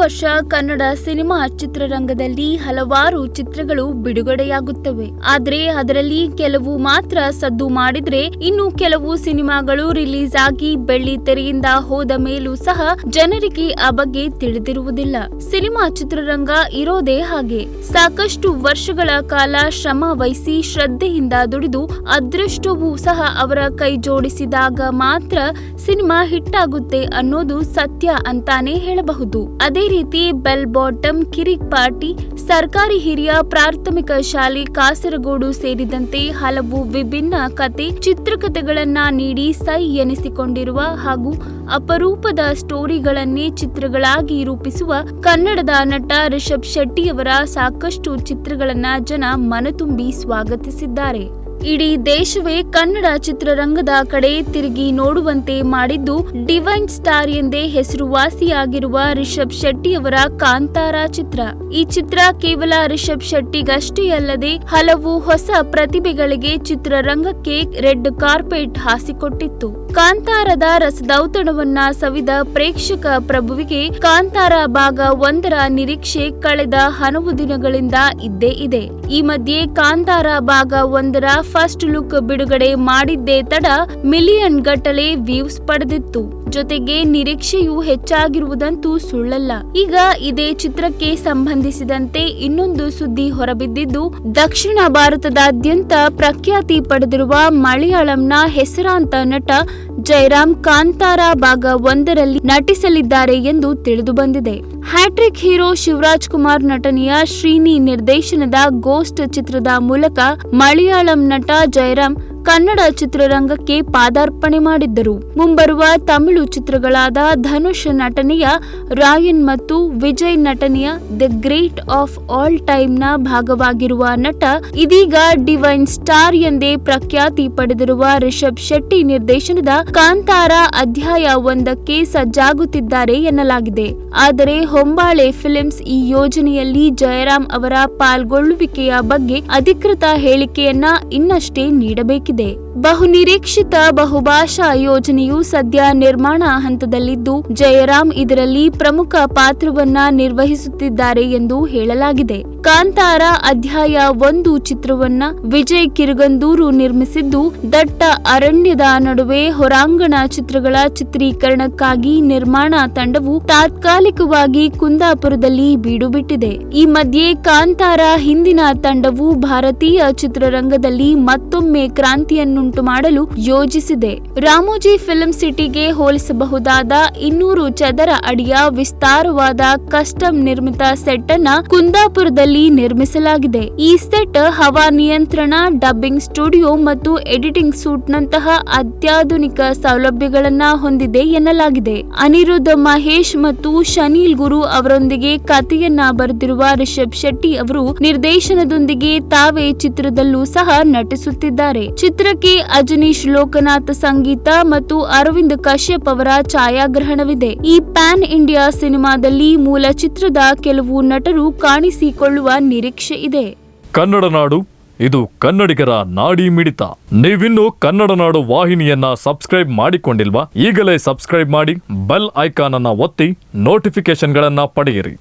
ವರ್ಷ ಕನ್ನಡ ಸಿನಿಮಾ ಚಿತ್ರರಂಗದಲ್ಲಿ ಹಲವಾರು ಚಿತ್ರಗಳು ಬಿಡುಗಡೆಯಾಗುತ್ತವೆ. ಆದರೆ ಅದರಲ್ಲಿ ಕೆಲವು ಮಾತ್ರ ಸದ್ದು ಮಾಡಿದ್ರೆ ಇನ್ನು ಕೆಲವು ಸಿನಿಮಾಗಳು ರಿಲೀಸ್ ಆಗಿ ಬೆಳ್ಳಿ ತೆರೆಯಿಂದ ಹೋದ ಮೇಲೂ ಸಹ ಜನರಿಗೆ ಆ ಬಗ್ಗೆ ತಿಳಿದಿರುವುದಿಲ್ಲ. ಸಿನಿಮಾ ಚಿತ್ರರಂಗ ಇರೋದೇ ಹಾಗೆ. ಸಾಕಷ್ಟು ವರ್ಷಗಳ ಕಾಲ ಶ್ರಮ ವಹಿಸಿ ಶ್ರದ್ಧೆಯಿಂದ ದುಡಿದು ಅದೃಷ್ಟವೂ ಸಹ ಅವರ ಕೈ ಜೋಡಿಸಿದಾಗ ಮಾತ್ರ ಸಿನಿಮಾ ಹಿಟ್ ಆಗುತ್ತೆ ಅನ್ನೋದು ಸತ್ಯ ಅಂತಾನೆ ಹೇಳಬಹುದು. ಅದೇ ರೀತಿ ಬೆಲ್ ಬಾಟಮ್ ಕಿರಿಕ್ ಪಾರ್ಟಿ, ಸರ್ಕಾರಿ ಹಿರಿಯ ಪ್ರಾಥಮಿಕ ಶಾಲೆ, ಕಾಸರಗೋಡು ಸೇರಿದಂತೆ ಹಲವು ವಿಭಿನ್ನ ಕತೆ, ಚಿತ್ರಕಥೆಗಳನ್ನ ನೀಡಿ ಸೈ ಎನಿಸಿಕೊಂಡಿರುವ ಹಾಗೂ ಅಪರೂಪದ ಸ್ಟೋರಿಗಳನ್ನೇ ಚಿತ್ರಗಳಾಗಿ ರೂಪಿಸುವ ಕನ್ನಡದ ನಟ ರಿಷಬ್ ಶೆಟ್ಟಿಯವರ ಸಾಕಷ್ಟು ಚಿತ್ರಗಳನ್ನ ಜನ ಮನತುಂಬಿ ಸ್ವಾಗತಿಸಿದ್ದಾರೆ. ಇಡೀ ದೇಶವೇ ಕನ್ನಡ ಚಿತ್ರರಂಗದ ಕಡೆ ತಿರುಗಿ ನೋಡುವಂತೆ ಮಾಡಿದ್ದು ಡಿವೈನ್ ಸ್ಟಾರ್ ಎಂದೇ ಹೆಸರುವಾಸಿಯಾಗಿರುವ ರಿಷಬ್ ಶೆಟ್ಟಿಯವರ ಕಾಂತಾರ ಚಿತ್ರ. ಈ ಚಿತ್ರ ಕೇವಲ ರಿಷಬ್ ಶೆಟ್ಟಿಗಷ್ಟೇ ಅಲ್ಲದೆ ಹಲವು ಹೊಸ ಪ್ರತಿಭೆಗಳಿಗೆ ಚಿತ್ರರಂಗಕ್ಕೆ ರೆಡ್ ಕಾರ್ಪೆಟ್ ಹಾಸಿಕೊಟ್ಟಿತ್ತು. ಕಾಂತಾರದ ರಸದೌತಣವನ್ನ ಸವಿದ ಪ್ರೇಕ್ಷಕ ಪ್ರಭುವಿಗೆ ಕಾಂತಾರ ಭಾಗ ಒಂದರ ನಿರೀಕ್ಷೆ ಕಳೆದ ಹಲವು ದಿನಗಳಿಂದ ಇದ್ದೇ ಇದೆ. ಈ ಮಧ್ಯೆ ಕಾಂತಾರ ಭಾಗ ಒಂದರ ಫಸ್ಟ್ ಲುಕ್ ಬಿಡುಗಡೆ ಮಾಡಿದ್ದೇ ತಡ ಮಿಲಿಯನ್ ಗಟ್ಟಲೆ ವ್ಯೂಸ್ ಪಡೆದಿತ್ತು. ಜೊತೆಗೆ ನಿರೀಕ್ಷೆಯೂ ಹೆಚ್ಚಾಗಿರುವುದಂತೂ ಸುಳ್ಳಲ್ಲ. ಈಗ ಇದೇ ಚಿತ್ರಕ್ಕೆ ಸಂಬಂಧಿಸಿದಂತೆ ಇನ್ನೊಂದು ಸುದ್ದಿ ಹೊರಬಿದ್ದಿದ್ದು, ದಕ್ಷಿಣ ಭಾರತದಾದ್ಯಂತ ಪ್ರಖ್ಯಾತಿ ಪಡೆದಿರುವ ಮಲಯಾಳಂನ ಹೆಸರಾಂತ ನಟ ಜೈರಾಮ್ ಕಾಂತಾರ ಭಾಗ ಒಂದರಲ್ಲಿ ನಟಿಸಲಿದ್ದಾರೆ ಎಂದು ತಿಳಿದು ಬಂದಿದೆ ಹ್ಯಾಟ್ರಿಕ್ ಹೀರೋ ಶಿವರಾಜ್ ಕುಮಾರ್ ನಟನೆಯ ಶ್ರೀನಿ ನಿರ್ದೇಶನದ ಗೋಸ್ಟ್ ಚಿತ್ರದ ಮೂಲಕ ಮಲಯಾಳಂ ನಟ ಜಯರಾಮ್ ಕನ್ನಡ ಚಿತ್ರರಂಗಕ್ಕೆ ಪಾದಾರ್ಪಣೆ ಮಾಡಿದ್ದರು. ಮುಂಬರುವ ತಮಿಳು ಚಿತ್ರಗಳಾದ ಧನುಷ್ ನಟನೆಯ ರಾಯನ್ ಮತ್ತು ವಿಜಯ್ ನಟನೆಯ ದ ಗ್ರೇಟ್ ಆಫ್ ಆಲ್ ಟೈಮ್ನ ಭಾಗವಾಗಿರುವ ನಟ ಇದೀಗ ಡಿವೈನ್ ಸ್ಟಾರ್ ಎಂದೇ ಪ್ರಖ್ಯಾತಿ ಪಡೆದಿರುವ ರಿಷಬ್ ಶೆಟ್ಟಿ ನಿರ್ದೇಶನದ ಕಾಂತಾರ ಅಧ್ಯಾಯ ಒಂದಕ್ಕೆ ಸಜ್ಜಾಗುತ್ತಿದ್ದಾರೆ ಎನ್ನಲಾಗಿದೆ. ಆದರೆ ಹೊಂಬಾಳೆ ಫಿಲಿಮ್ಸ್ ಈ ಯೋಜನೆಯಲ್ಲಿ ಜಯರಾಮ್ ಅವರ ಪಾಲ್ಗೊಳ್ಳುವಿಕೆಯ ಬಗ್ಗೆ ಅಧಿಕೃತ ಹೇಳಿಕೆಯನ್ನ ಇನ್ನಷ್ಟೇ ನೀಡಬೇಕಿದೆ. để ಬಹುನಿರೀಕ್ಷಿತ ಬಹುಭಾಷಾ ಯೋಜನೆಯು ಸದ್ಯ ನಿರ್ಮಾಣ ಹಂತದಲ್ಲಿದ್ದು ಜಯರಾಮ್ ಇದರಲ್ಲಿ ಪ್ರಮುಖ ಪಾತ್ರವನ್ನ ನಿರ್ವಹಿಸುತ್ತಿದ್ದಾರೆ ಎಂದು ಹೇಳಲಾಗಿದೆ. ಕಾಂತಾರ ಅಧ್ಯಾಯ ಒಂದು ಚಿತ್ರವನ್ನ ವಿಜಯ್ ಕಿರುಗಂದೂರು ನಿರ್ಮಿಸಿದ್ದು, ದಟ್ಟ ಅರಣ್ಯದ ನಡುವೆ ಹೊರಾಂಗಣ ಚಿತ್ರಗಳ ಚಿತ್ರೀಕರಣಕ್ಕಾಗಿ ನಿರ್ಮಾಣ ತಂಡವು ತಾತ್ಕಾಲಿಕವಾಗಿ ಕುಂದಾಪುರದಲ್ಲಿ ಬೀಡುಬಿಟ್ಟಿದೆ. ಈ ಮಧ್ಯೆ ಕಾಂತಾರ ಹಿಂದಿನ ತಂಡವು ಭಾರತೀಯ ಚಿತ್ರರಂಗದಲ್ಲಿ ಮತ್ತೊಮ್ಮೆ ಕ್ರಾಂತಿಯನ್ನುಂಟು ಮಾಡಲು ಯೋಜಿಸಿದೆ. ರಾಮೋಜಿ ಫಿಲ್ಮ್ ಸಿಟಿಗೆ ಹೋಲಿಸಬಹುದಾದ ಇನ್ನೂರು ಚದರ ಅಡಿಯ ವಿಸ್ತಾರವಾದ ಕಸ್ಟಮ್ ನಿರ್ಮಿತ ಸೆಟ್ ಅನ್ನ ಕುಂದಾಪುರದಲ್ಲಿ ನಿರ್ಮಿಸಲಾಗಿದೆ. ಈ ಸೆಟ್ ಹವಾ ನಿಯಂತ್ರಣ, ಡಬ್ಬಿಂಗ್ ಸ್ಟುಡಿಯೋ ಮತ್ತು ಎಡಿಟಿಂಗ್ ಸೂಟ್ ನಂತಹ ಅತ್ಯಾಧುನಿಕ ಸೌಲಭ್ಯಗಳನ್ನ ಹೊಂದಿದೆ ಎನ್ನಲಾಗಿದೆ. ಅನಿರುದ್ಧ ಮಹೇಶ್ ಮತ್ತು ಶನೀಲ್ ಗುರು ಅವರೊಂದಿಗೆ ಕಥೆಯನ್ನ ಬರೆದಿರುವ ರಿಷಬ್ ಶೆಟ್ಟಿ ಅವರು ನಿರ್ದೇಶನದೊಂದಿಗೆ ತಾವೇ ಚಿತ್ರದಲ್ಲೂ ಸಹ ನಟಿಸುತ್ತಿದ್ದಾರೆ. ಚಿತ್ರಕ್ಕೆ ಅಜನೀಶ್ ಲೋಕನಾಥ್ ಸಂಗೀತ ಮತ್ತು ಅರವಿಂದ್ ಕಶ್ಯಪ್ ಅವರ ಛಾಯಾಗ್ರಹಣವಿದೆ. ಈ ಪ್ಯಾನ್ ಇಂಡಿಯಾ ಸಿನಿಮಾದಲ್ಲಿ ಮೂಲ ಚಿತ್ರದ ಕೆಲವು ನಟರು ಕಾಣಿಸಿಕೊಳ್ಳುವ ನಿರೀಕ್ಷೆ ಇದೆ. ಕನ್ನಡ ನಾಡು, ಇದು ಕನ್ನಡಿಗರ ನಾಡಿ ಮಿಡಿತ. ನೀವಿನ್ನು ಕನ್ನಡ ನಾಡು ವಾಹಿನಿಯನ್ನ ಸಬ್ಸ್ಕ್ರೈಬ್ ಮಾಡಿಕೊಂಡಿಲ್ವಾ? ಈಗಲೇ ಸಬ್ಸ್ಕ್ರೈಬ್ ಮಾಡಿ, ಬೆಲ್ ಐಕಾನ್ ಅನ್ನ ಒತ್ತಿ ನೋಟಿಫಿಕೇಶನ್ಗಳನ್ನ ಪಡೆಯಿರಿ.